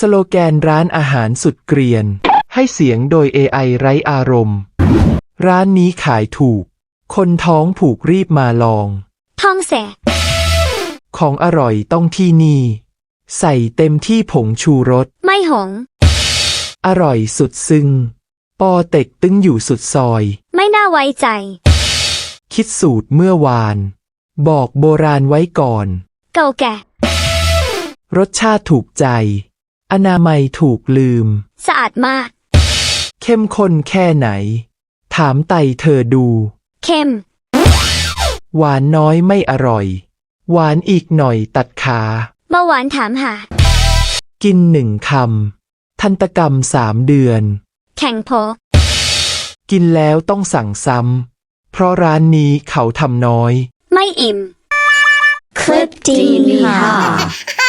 สโลแกนร้านอาหารสุดเกรียน ให้เสียงโดย AI ไร้อารมณ์ ร้านนี้ขายถูก คนท้องผูกรีบมาลองท่องแสของอร่อยต้องที่นี่ ใส่เต็มที่ผงชูรส ไม่หง อร่อยสุดซึ้ง ปอเต็กตึงอยู่สุดซอย ไม่น่าไว้ใจ คิดสูตรเมื่อวาน บอกโบราณไว้ก่อน เก่าแก่ รสชาติถูกใจ อนามัยถูกลืม สะอาดมาก เข้มข้นแค่ไหน ถามไตเธอดู เข้ม หวานน้อยไม่อร่อย หวานอีกหน่อยตัดขาเบาหวานถามหา กินหนึ่งคำ ทันตกรรมสามเดือน แข่งโพกินแล้วต้องสั่งซ้ำ เพราะร้านนี้เขาทำน้อย ไม่อิ่ม คลิปดีค่ะ